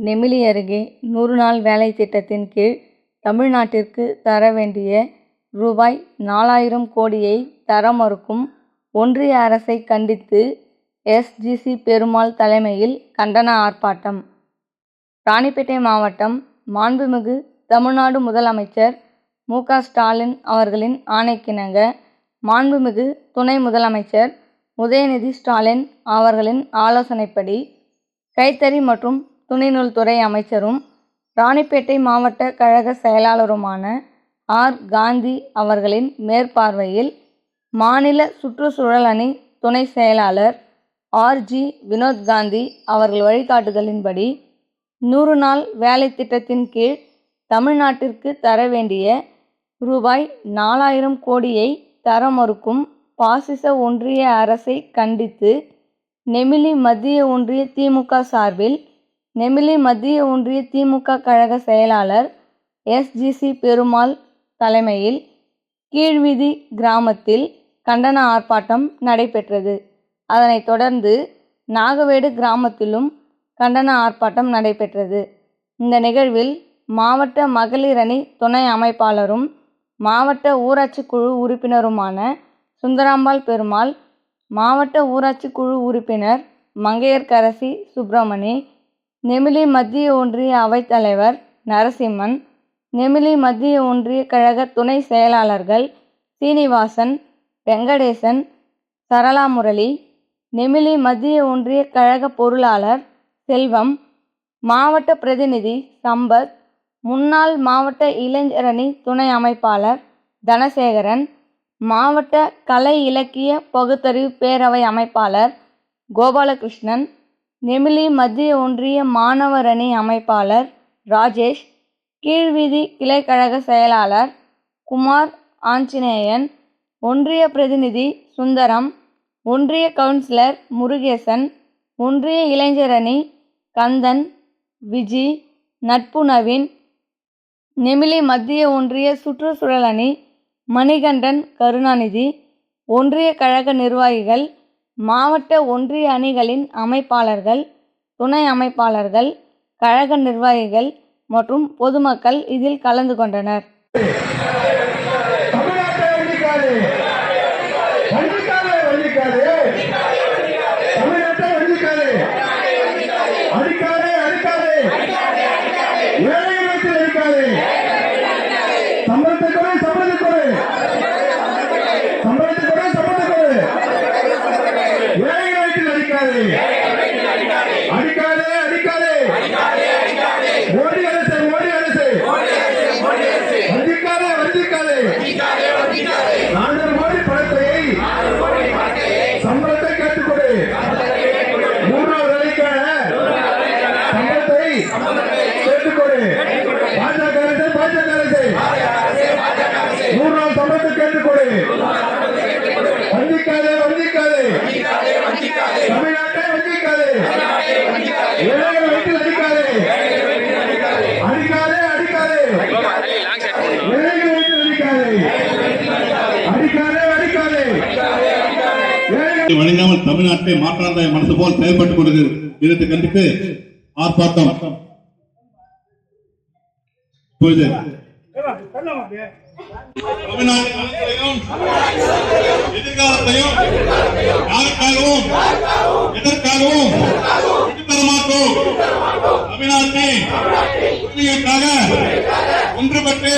நெமிலி அருகே நூறு நாள் வேலை திட்டத்தின் கீழ் தமிழ்நாட்டிற்கு தர வேண்டிய ரூபாய் நாலாயிரம் கோடியை தர மறுக்கும் ஒன்றிய அரசை கண்டித்து எஸ்.ஜி.சி. பெருமாள் தலைமையில் கண்டன ஆர்ப்பாட்டம் ராணிப்பேட்டை மாவட்டம் மாண்புமிகு தமிழ்நாடு முதலமைச்சர் மு. க. ஸ்டாலின் அவர்களின் ஆணைக்கிணங்க மாண்புமிகு துணை முதலமைச்சர் உதயநிதி ஸ்டாலின் அவர்களின் ஆலோசனைப்படி கைத்தறி மற்றும் துணைநூல்துறை அமைச்சரும் ராணிப்பேட்டை மாவட்ட கழக செயலாளருமான ஆர். காந்தி அவர்களின் மேற்பார்வையில் மாநில சுற்றுச்சூழல் அணி துணை செயலாளர் ஆர். ஜி. வினோத்காந்தி அவர்கள் வழிகாட்டுதலின்படி நூறு நாள் வேலை திட்டத்தின் கீழ் தமிழ்நாட்டிற்கு தர வேண்டிய ரூபாய் நாலாயிரம் கோடியை தர மறுக்கும் பாசிச ஒன்றிய அரசை கண்டித்து நெமிலி மத்திய ஒன்றிய திமுக சார்பில் நெமிலி மத்திய ஒன்றிய திமுக கழக செயலாளர் எஸ்.ஜி.சி. பெருமாள் தலைமையில் கீழ்வீதி கிராமத்தில் கண்டன ஆர்ப்பாட்டம் நடைபெற்றது. அதனைத் தொடர்ந்து நாகவேடு கிராமத்திலும் கண்டன ஆர்ப்பாட்டம் நடைபெற்றது. இந்த நிகழ்வில் மாவட்ட மகளிர் அணி துணை அமைப்பாளரும் மாவட்ட ஊராட்சி குழு உறுப்பினருமான சுந்தராம்பாள் பெருமாள் மாவட்ட ஊராட்சி குழு உறுப்பினர் மங்கையர்கரசி சுப்பிரமணி நெமிலி மத்திய ஒன்றிய அவைத் தலைவர் நரசிம்மன் நெமிலி மத்திய ஒன்றிய கழக துணை செயலாளர்கள் சீனிவாசன் வெங்கடேசன் சரளாமுரளி நெமிலி மத்திய ஒன்றிய கழக பொருளாளர் செல்வம் மாவட்ட பிரதிநிதி சம்பத் முன்னாள் மாவட்ட இளைஞரணி துணை அமைப்பாளர் தனசேகரன் மாவட்ட கலை இலக்கிய பகுத்தறிவு பேரவை அமைப்பாளர் கோபாலகிருஷ்ணன் நெமிலி மத்திய ஒன்றிய மாணவர் அணி அமைப்பாளர் ராஜேஷ் கீழ்வீதி கிளைக்கழக செயலாளர் குமார் ஆஞ்சநேயன் ஒன்றிய பிரதிநிதி சுந்தரம் ஒன்றிய கவுன்சிலர் முருகேசன் ஒன்றிய இளைஞரணி கந்தன் விஜி நட்பு நவீன் நெமிலி மத்திய ஒன்றிய சுற்றுச்சூழல் அணி மணிகண்டன் கருணாநிதி ஒன்றிய கழக நிர்வாகிகள் மாவட்ட ஒன்றிய அணிகளின் அமைப்பாளர்கள் துணை அமைப்பாளர்கள் கழக நிர்வாகிகள் மற்றும் பொதுமக்கள் இதில் கலந்து கொண்டனர். தமிழ்நாட்டை வஞ்சிக்காதே வஞ்சிக்காதே வஞ்சிக்காதே தமிழ்நாட்டை வஞ்சிக்காதே அடிக்காதே அடிக்காதே ஏழை வயிற்றில் அடிக்காதே சம்பளத்தை கொடு சம்பளத்தை கொடு சம்பளத்தை கொடு சம்பளத்தை கொடு ஏழை வயிற்றில் அடிக்காதே அடிக்காதே அடிக்காதே மோடி அரசு மோடி அரசு வஞ்சிக்காதே வஞ்சிக்காதே கோடி பணத்தை சம்பளத்தை கேட்டுக் மூன்றாவது வேலைக்கான சம்பளத்தை கேட்டுக் பாஜக அரசு பாஜக அரசு. நூறு சம்பளத்தை கேட்டுக் கொடு வஞ்சிக்காதே. தமிழ்நாட்டை வந்திக்காதே வீட்டில் அடிக்காதே அடிக்காதே அடிக்காதே ஏழைகள் வீட்டில் அடிக்காதே அடிக்காதே அடிக்காதே ஏழைகள் வழங்காமல் தமிழ்நாட்டை மாற்றாந்த மனசு போல் செயல்பட்டுக் கொண்டு இதை கண்டித்து ஆர்ப்பாட்டம். இப்பொழுது எதிர்காலத்தையும் யாருக்காகவும் எதற்காகவும் விட்டுத் தர மாட்டோம் ஒன்றுபட்டு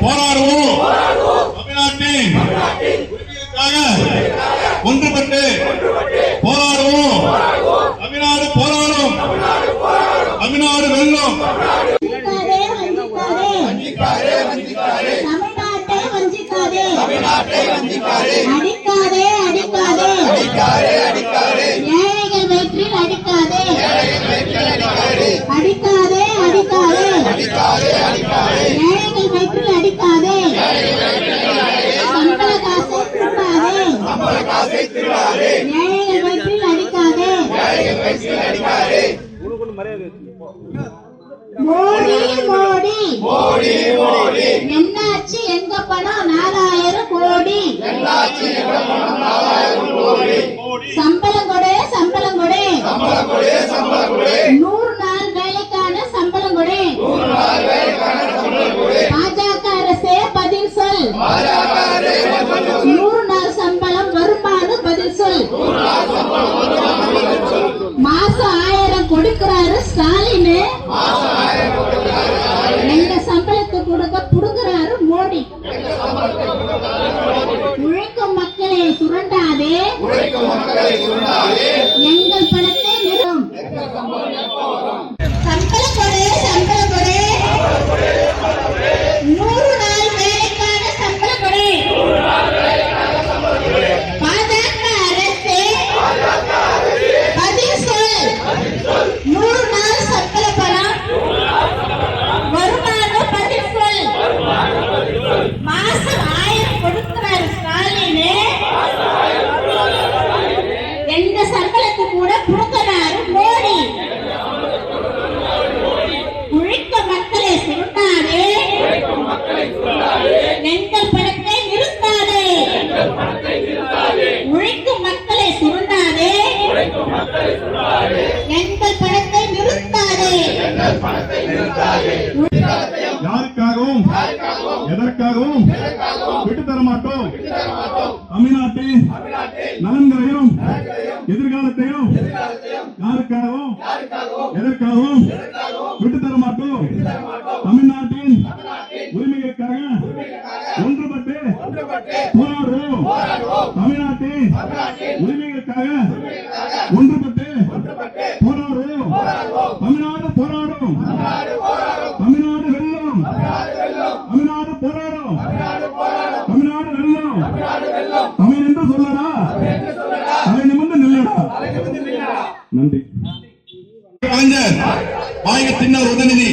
போராடுவோம். தமிழ்நாட்டின் உரிமைகளுக்காக ஒன்றுபட்டு போராடுவோம். தமிழ்நாடு போராடும். தமிழ்நாடு வெல்லும். வஞ்சிக்காதே வஞ்சிக்காதே. தமிழ்நாட்டை வஞ்சிக்காதே. ஏழைகள் வயிற்றில் அடிக்காதே. மோடி மோடி. மோடி மோடி. என்னாச்சு? எங்க பணம்? நாலாயிரம் கொடு. சம்பளம் கொடு நூறு நாள் வேலை எங்க சம்பளத்தை கொடுக்க புடுங்குறாரு மோடி உழைக்கும் மக்களை சுரண்டாதே எங்கள் பணத்தை நிறும் சம்பள கொடு சம்பள கொடு நூறு நாள் வேலைக்கான சம்பள கொடு பாஜக அரசு பதில் சொல் நூறு நாள் சம்பள பணம் வருமானம் பதில் சொல் மாசம் ஆயிரம் கொடுக்கிறார் ஸ்டாலின் எந்த சம்பளத்தை மோடி. உழைக்க மக்களை சுருட்டாதே. எங்கள் படத்தை நிறுத்தாதே. உழைக்கும் மக்களை சுருண்டாதே எங்கள் படத்தை நிறுத்தாதே. யாருக்காகவும் எதற்காகவும் விட்டு தர மாட்டோம் தமிழ்நாட்டின் நலன்களையும் எதிர்காலத்தையும் யாருக்காகவும் எதற்காகவும் விட்டு தர மாட்டோம். தமிழ்நாட்டின் உரிமைகளுக்காக ஒன்றுபட்டு போராடுவோம். தமிழ்நாட்டின் உரிமைகளுக்காக ஒன்றுபட்டு హాయిగా తిన్నారు వదిలిని